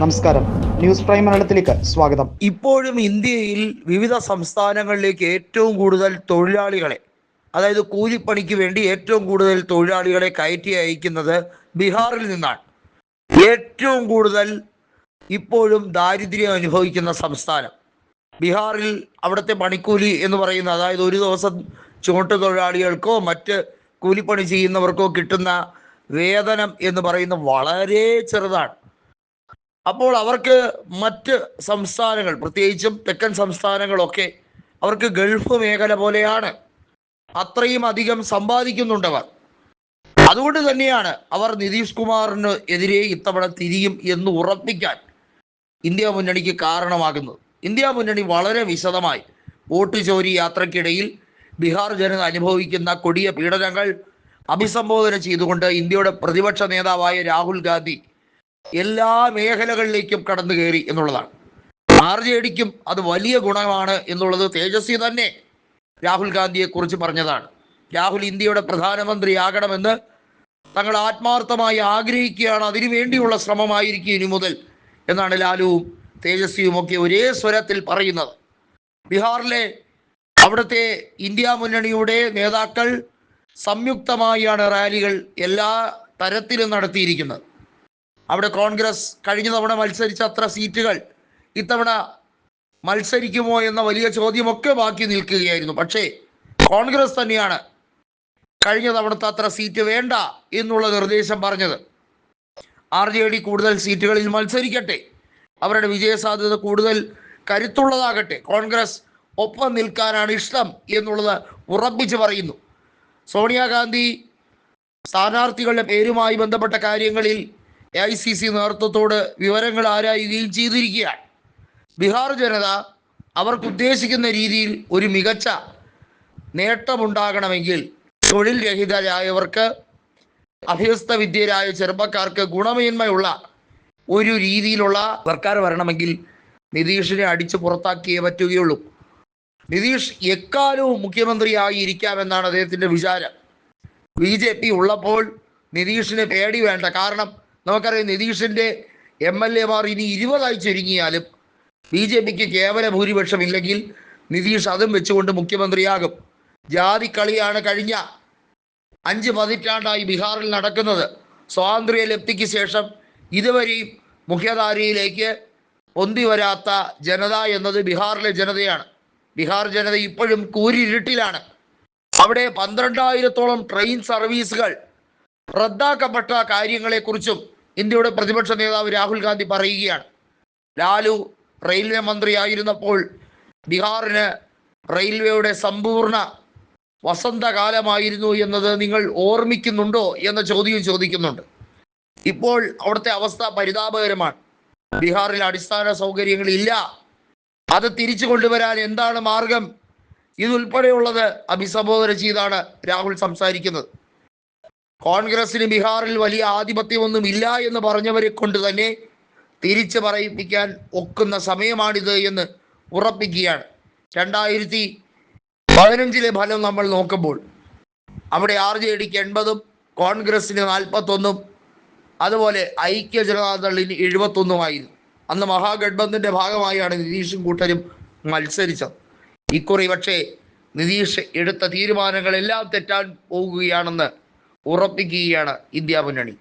നമസ്കാരം. News prime മലയാളത്തിലേക്ക് സ്വാഗതം. ഇപ്പോഴും ഇന്ത്യയിൽ വിവിധ സംസ്ഥാനങ്ങളിലേക്ക് ഏറ്റവും കൂടുതൽ തൊഴിലാളികളെ അതായത് കൂലിപ്പണിക്ക് വേണ്ടി ഏറ്റവും കൂടുതൽ തൊഴിലാളികളെ കയറ്റി അയക്കുന്നത് ബീഹാറിൽ നിന്നാണ്. ഏറ്റവും കൂടുതൽ ഇപ്പോഴും ദാരിദ്ര്യം അനുഭവിക്കുന്ന സംസ്ഥാനം. ബീഹാറിൽ അവിടുത്തെ പണിക്കൂലി എന്ന് പറയുന്ന അതായത് ഒരു ദിവസം ചുമട്ട് തൊഴിലാളികൾക്കോ മറ്റ് കൂലിപ്പണി ചെയ്യുന്നവർക്കോ കിട്ടുന്ന വേതനം എന്ന് പറയുന്നത് വളരെ ചെറുതാണ്. അപ്പോൾ അവർക്ക് മറ്റ് സംസ്ഥാനങ്ങൾ പ്രത്യേകിച്ചും തെക്കൻ സംസ്ഥാനങ്ങളൊക്കെ അവർക്ക് ഗൾഫ് മേഖല പോലെയാണ്. അത്രയും അധികം സമ്പാദിക്കുന്നുണ്ടവർ അതുകൊണ്ട് തന്നെയാണ് അവർ നിതീഷ് കുമാറിന് എതിരെ ഇത്തവണ തിരിയും എന്ന് ഉറപ്പിക്കാൻ ഇന്ത്യ മുന്നണിക്ക് കാരണമാകുന്നത്. ഇന്ത്യ മുന്നണി വളരെ വിശദമായി വോട്ട് ചോരി യാത്രക്കിടയിൽ ബീഹാർ ജനത അനുഭവിക്കുന്ന കൊടിയ പീഡനങ്ങൾ അഭിസംബോധന ചെയ്തുകൊണ്ട് ഇന്ത്യയുടെ പ്രതിപക്ഷ നേതാവായ രാഹുൽ ഗാന്ധി എല്ലാ മേഖലകളിലേക്കും കടന്നു കയറി എന്നുള്ളതാണ്. ആർ ജെ ഡിക്കും അത് വലിയ ഗുണമാണ് എന്നുള്ളത് തേജസ്വി തന്നെ രാഹുൽ ഗാന്ധിയെ കുറിച്ച് പറഞ്ഞതാണ്. രാഹുൽ ഇന്ത്യയുടെ പ്രധാനമന്ത്രിയാകണമെന്ന് തങ്ങൾ ആത്മാർത്ഥമായി ആഗ്രഹിക്കുകയാണ്. അതിനു വേണ്ടിയുള്ള ശ്രമമായിരിക്കും ഇനി മുതൽ എന്നാണ് ലാലുവും തേജസ്വിയും ഒക്കെ ഒരേ സ്വരത്തിൽ പറയുന്നത്. ബീഹാറിലെ അവിടുത്തെ ഇന്ത്യ മുന്നണിയുടെ നേതാക്കൾ സംയുക്തമായാണ് റാലികൾ എല്ലാ തരത്തിലും നടത്തിയിരിക്കുന്നത്. അവിടെ കോൺഗ്രസ് കഴിഞ്ഞ തവണ മത്സരിച്ച അത്ര സീറ്റുകൾ ഇത്തവണ മത്സരിക്കുമോ എന്ന വലിയ ചോദ്യമൊക്കെ ബാക്കി നിൽക്കുകയായിരുന്നു. പക്ഷേ കോൺഗ്രസ് തന്നെയാണ് കഴിഞ്ഞ തവണത്തെ അത്ര സീറ്റ് വേണ്ട എന്നുള്ള നിർദ്ദേശം പറഞ്ഞത്. ആർ ജെ ഡി കൂടുതൽ സീറ്റുകളിൽ മത്സരിക്കട്ടെ. അവരുടെ വിജയസാധ്യത കൂടുതൽ കരുത്തുള്ളതാകട്ടെ. കോൺഗ്രസ് ഒപ്പം നിൽക്കാനാണ് ഇഷ്ടം എന്നുള്ളത് ഉറപ്പിച്ച് പറയുന്നു. സോണിയാഗാന്ധി സ്ഥാനാർത്ഥികളുടെ പേരുമായി ബന്ധപ്പെട്ട കാര്യങ്ങളിൽ എ ഐ സി സി നേതൃത്വത്തോട് വിവരങ്ങൾ ആരായുകയും ചെയ്തിരിക്കുകയാണ്. ബീഹാർ ജനത അവർക്ക് ഉദ്ദേശിക്കുന്ന രീതിയിൽ ഒരു മികച്ച നേട്ടമുണ്ടാകണമെങ്കിൽ തൊഴിൽ രഹിതരായവർക്ക് അഭ്യസ്ത വിദ്യരായ ചെറുപ്പക്കാർക്ക് ഗുണമേന്മയുള്ള ഒരു രീതിയിലുള്ള സർക്കാർ വരണമെങ്കിൽ നിതീഷിനെ അടിച്ചു പുറത്താക്കിയേ പറ്റുകയുള്ളൂ. നിതീഷ് എക്കാലവും മുഖ്യമന്ത്രിയായി ഇരിക്കാമെന്നാണ് അദ്ദേഹത്തിന്റെ വിചാരം. ബി ജെ പി ഉള്ളപ്പോൾ നിതീഷിന് പേടി വേണ്ട. കാരണം നമുക്കറിയാം നിതീഷിന്റെ എം എൽ എമാർ ഇനി ഇരുപതായി ചുരുങ്ങിയാലും ബി ജെ പിക്ക് കേവല ഭൂരിപക്ഷം ഇല്ലെങ്കിൽ നിതീഷ് അതും വെച്ചുകൊണ്ട് മുഖ്യമന്ത്രിയാകും. ജാതി കളിയാണ് കഴിഞ്ഞ അഞ്ച് പതിറ്റാണ്ടായി ബീഹാറിൽ നടക്കുന്നത്. സ്വാതന്ത്ര്യ ലബ്ധിക്ക് ശേഷം ഇതുവരെയും മുഖ്യധാരയിലേക്ക് പൊന്തി വരാത്ത ജനത എന്നത് ബീഹാറിലെ ജനതയാണ്. ബീഹാർ ജനത ഇപ്പോഴും കൂരിരുട്ടിലാണ്. അവിടെ പന്ത്രണ്ടായിരത്തോളം ട്രെയിൻ സർവീസുകൾ റദ്ദാക്കപ്പെട്ട കാര്യങ്ങളെക്കുറിച്ചും ഇന്ത്യയുടെ പ്രതിപക്ഷ നേതാവ് രാഹുൽ ഗാന്ധി പറയുകയാണ്. ലാലു റെയിൽവേ മന്ത്രിയായിരുന്നപ്പോൾ ബീഹാറിന് റെയിൽവേയുടെ സമ്പൂർണ വസന്തകാലമായിരുന്നു എന്നത് നിങ്ങൾ ഓർമ്മിക്കുന്നുണ്ടോ എന്ന ചോദ്യം ചോദിക്കുന്നുണ്ട്. ഇപ്പോൾ അവിടുത്തെ അവസ്ഥ പരിതാപകരമാണ്. ബീഹാറിൽ അടിസ്ഥാന സൗകര്യങ്ങളില്ല അത് തിരിച്ചു കൊണ്ടുവരാൻ എന്താണ് മാർഗം? ഇതുൾപ്പെടെയുള്ളത് അഭിസംബോധന ചെയ്താണ് രാഹുൽ സംസാരിക്കുന്നത്. കോൺഗ്രസിന് ബീഹാറിൽ വലിയ ആധിപത്യമൊന്നും ഇല്ല എന്ന് പറഞ്ഞവരെ കൊണ്ട് തന്നെ തിരിച്ചു പറയിപ്പിക്കാൻ ഒക്കുന്ന സമയമാണിത് എന്ന് ഉറപ്പിക്കുകയാണ്. രണ്ടായിരത്തി പതിനഞ്ചിലെ ഫലം നമ്മൾ നോക്കുമ്പോൾ അവിടെ ആർ ജെ ഡിക്ക് എൺപതും കോൺഗ്രസിന് നാൽപ്പത്തൊന്നും അതുപോലെ ഐക്യ ജനതാദളിന് എഴുപത്തൊന്നുമായിരുന്നു. അന്ന് മഹാഗഡ്ബന്ധിന്റെ ഭാഗമായാണ് നിതീഷും കൂട്ടരും മത്സരിച്ചത്. ഇക്കുറി പക്ഷേ നിതീഷ് എടുത്ത തീരുമാനങ്ങളെല്ലാം തെറ്റാൻ പോകുകയാണെന്ന് ഉറപ്പിക്കുകയാണ് ഇന്ത്യ മുന്നണി.